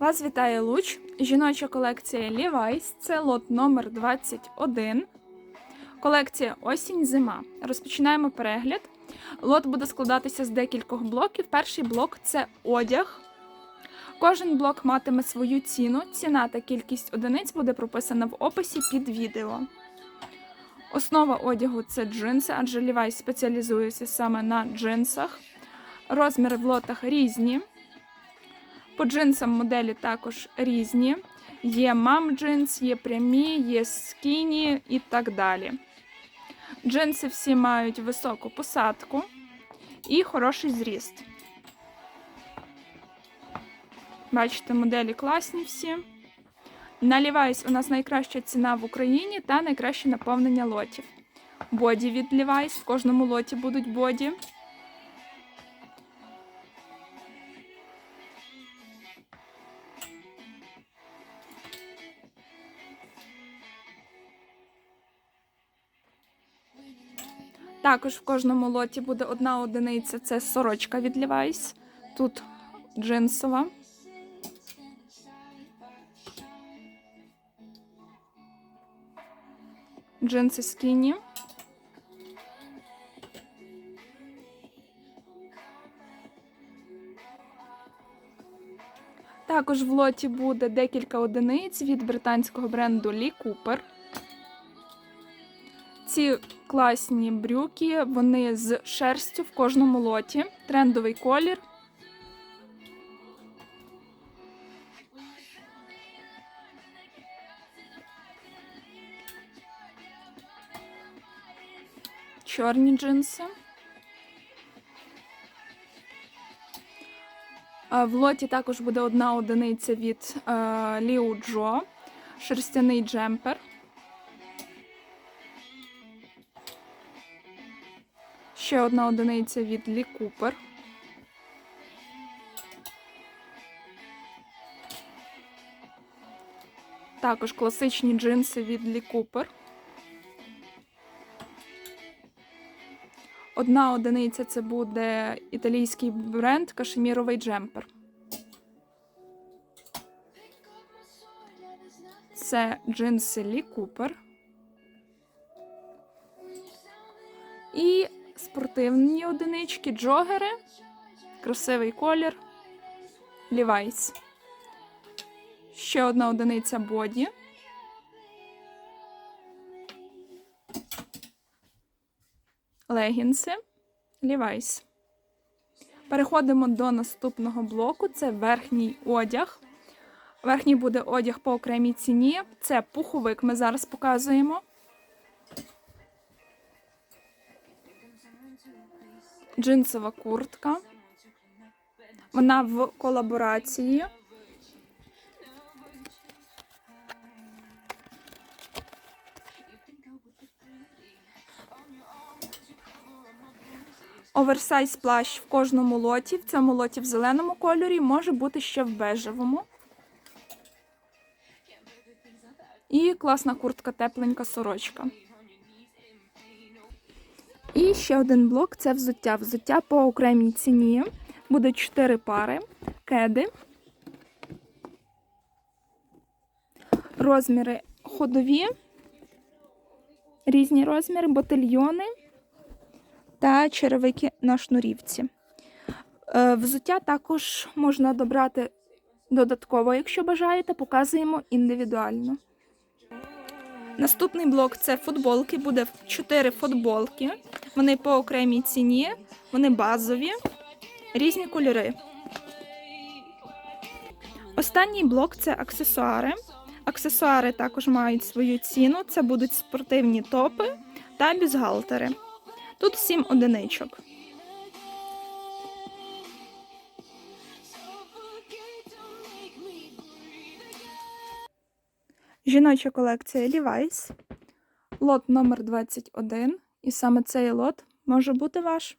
Вас вітає Луч, жіноча колекція Levi's, це лот номер 21. Колекція осінь-зима. Розпочинаємо перегляд. Лот буде складатися з декількох блоків. Перший блок це одяг. Кожен блок матиме свою ціну. Ціна та кількість одиниць буде прописана в описі під відео. Основа одягу це джинси, адже Levi's спеціалізується саме на джинсах. Розміри в лотах різні. По джинсам моделі також різні. Є мам джинс, є прямі, є скіні і так далі. Джинси всі мають високу посадку і хороший зріст. Бачите, моделі класні всі. На Levi's у нас найкраща ціна в Україні та найкраще наповнення лотів. Боді від Levi's, в кожному лоті будуть боді. Також в кожному лоті буде одна одиниця це сорочка від Levi's. Тут джинсова. Джинси скіні. Також в лоті буде декілька одиниць від британського бренду Lee Cooper. Ці класні брюки, вони з шерстю в кожному лоті. Трендовий колір. Чорні джинси. В лоті також буде одна одиниця від е, Liu Джо, шерстяний джемпер. Ще одна одиниця від Лі Купер. Також класичні джинси від Лі Купер. Одна одиниця це буде італійський бренд кашеміровий джемпер. Це джинси Лі Купер. Спортивні одинички, джогери, красивий колір, Levi's. Ще одна одиниця боді. Легінси, Levi's. Переходимо до наступного блоку. Це верхній одяг. Верхній буде одяг по окремій ціні. Це пуховик ми зараз показуємо. Джинсова куртка. Вона в колаборації. Оверсайз плащ в кожному лоті. В цьому лоті в зеленому кольорі, може бути ще в бежевому. І класна куртка, тепленька сорочка. Ще один блок це взуття. Взуття по окремій ціні. Буде 4 пари, кеди. Розміри ходові, різні розміри, ботильйони та черевики на шнурівці. Е, Взуття також можна добрати додатково, якщо бажаєте, показуємо індивідуально. Наступний блок це футболки. Буде 4 футболки. Вони по окремій ціні, вони базові, різні кольори. Останній блок це аксесуари. Аксесуари також мають свою ціну. Це будуть спортивні топи та бюстгальтери. Тут 7 одиничок. Жіноча колекція Levi's. Лот номер 21. І саме цей лот може бути ваш.